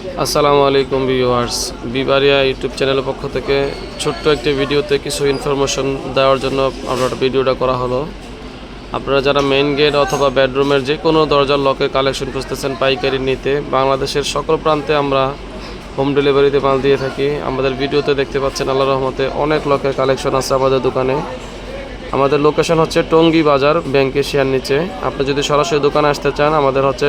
আসসালামু আলাইকুম viewers. বিবারিয়া YouTube চ্যানেলের পক্ষ থেকে ছোট্ট একটি ভিডিওতে কিছু ইনফরমেশন দেওয়ার জন্য আমরা ভিডিওটা করা হলো। আপনারা যারা মেইন গেট অথবা বেডরুমের যে কোনো দরজার লকের কালেকশন খুঁজতেছেন, পাইকারি নিতে, বাংলাদেশের সকল প্রান্তে আমরা হোম ডেলিভারিতে মাল দিয়ে থাকি। আমাদের ভিডিওতে দেখতে পাচ্ছেন আল্লাহ রহমতে অনেক লকের কালেকশন আছে আমাদের দোকানে। আমাদের লোকেশন হচ্ছে টঙ্গি বাজার, ব্যাংক এশিয়ার নিচে। আপনি যদি সরাসরি দোকানে আসতে চান, আমাদের হচ্ছে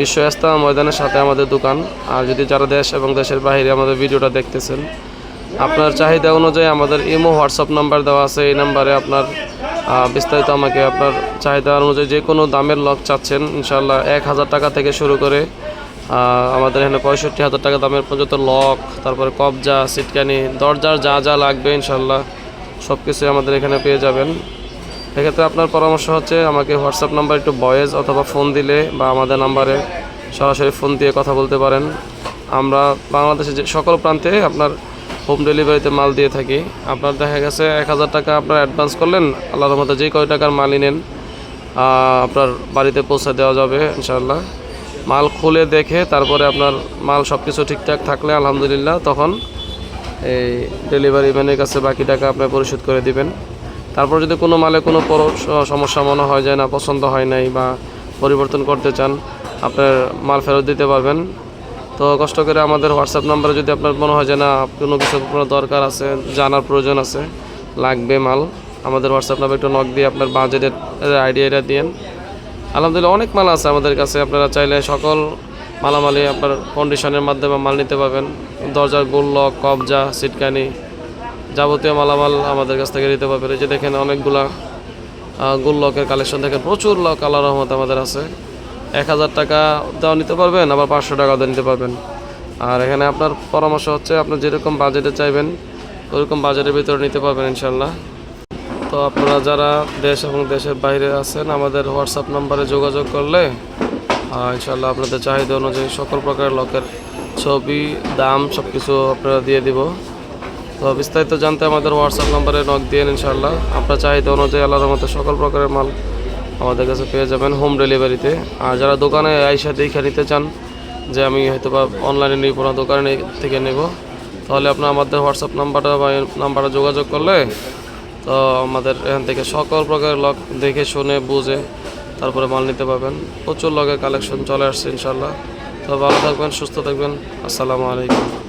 বিশ্ব ইস্তামা ময়দানের সাথে আমাদের দোকান। আর যদি যারা দেশ এবং দেশের বাইরে আমাদের ভিডিওটা দেখতেছেন, আপনার চাহিদা অনুযায়ী আমাদের ইমো, হোয়াটসঅ্যাপ নাম্বার দেওয়া আছে। এই নাম্বারে আপনার বিস্তারিত আমাকে আপনার চাহিদা অনুযায়ী যে কোনো দামের লক চাচ্ছেন ইনশাল্লাহ এক হাজার টাকা থেকে শুরু করে আমাদের এখানে পঁয়ষট্টি হাজার টাকা দামের পর্যন্ত লক, তারপরে কবজা সিটকানি দরজার যা যা লাগবে ইনশাল্লাহ সব কিছু আমাদের এখানে পেয়ে যাবেন। এক্ষেত্রে আপনার পরামর্শ হচ্ছে আমাকে হোয়াটসঅ্যাপ নাম্বার একটু ভয়েস অথবা ফোন দিলে বা আমাদের নাম্বারে সরাসরি ফোন দিয়ে কথা বলতে পারেন। আমরা বাংলাদেশের যে সকল প্রান্তে আপনার হোম ডেলিভারিতে মাল দিয়ে থাকি। আপনার দেখা গেছে এক হাজার টাকা আপনার অ্যাডভান্স করলেন, আল্লাহর মতো যে কয় টাকার মালই নেন আপনার বাড়িতে পৌঁছে দেওয়া যাবে ইনশাল্লাহ মাল খুলে দেখে তারপরে আপনার মাল সব কিছু ঠিকঠাক থাকলে আলহামদুলিল্লাহ তখন এই ডেলিভারি ম্যানের কাছে বাকি টাকা আপনি পরিশোধ করে দিবেন। তারপর যদি কোনো মালে কোনো সমস্যা মনে হয় যায় না, পছন্দ হয় নাই বা পরিবর্তন করতে চান, আপনার মাল ফেরত দিতে পারবেন। তো কষ্ট করে আমাদের হোয়াটসঅ্যাপ নাম্বারে যদি আপনার মনে হয় যে না, কোনো কিছু কোনো দরকার আছে, জানার প্রয়োজন আছে, লাগবে মাল, আমাদের হোয়াটসঅ্যাপ নাম্বার একটু নক দিয়ে আপনার বাজেটের আইডিয়াটা দিন আলহামদুলিল্লাহ অনেক মাল আছে আমাদের কাছে, আপনারা চাইলে সকল মালামালি আপনার কন্ডিশনের মাধ্যমে মাল নিতে পারবেন। দরজার গোল লক কবজা সিটকানি যাবতীয় মালামাল আমাদের কাছ থেকে নিতে পারবেন। যে দেখেন অনেকগুলা গোল লকের কালেকশন দেখেন, প্রচুর লক আল্লাহ রহমত আমাদের আছে। এক হাজার টাকা দেওয়া নিতে পারবেন, আবার পাঁচশো টাকা দিয়ে নিতে পারবেন। আর এখানে আপনার পরামর্শ হচ্ছে আপনার যেরকম বাজেটে চাইবেন, ওরকম বাজেটের ভিতরে নিতে পারবেন ইনশাল্লাহ তো আপনারা যারা দেশ এবং দেশের বাইরে আছেন, আমাদের হোয়াটসঅ্যাপ নাম্বারে যোগাযোগ করলে ইনশাল্লাহ আপনাদের চাহিদা অনুযায়ী সকল প্রকার লকের ছবি, দাম সব কিছু আপনারা দিয়ে দিব। তো বিস্তারিত জানতে আমাদের হোয়াটসঅ্যাপ নাম্বারে নক দিয়ে ইনশাল্লাহ আপনার চাহিদা অনুযায়ী আল্লাহর মতো সকল প্রকারের মাল আমাদের কাছে পেয়ে যাবেন হোম ডেলিভারিতে আর যারা দোকানে আইসা দেখে নিতে চান যে আমি হয়তো বা অনলাইনে নিব না, দোকানে থেকে নেব, তাহলে আপনার আমাদের হোয়াটসঅ্যাপ নাম্বারটা বা নাম্বারে যোগাযোগ করলে তো আমাদের এখান থেকে সকল প্রকারের লক দেখে শুনে, বুঝে তারপরে মাল নিতে পারবেন। প্রচুর লগের কালেকশন চলে আসছে ইনশাল্লাহ তো ভালো থাকবেন, সুস্থ থাকবেন। আসসালামু আলাইকুম।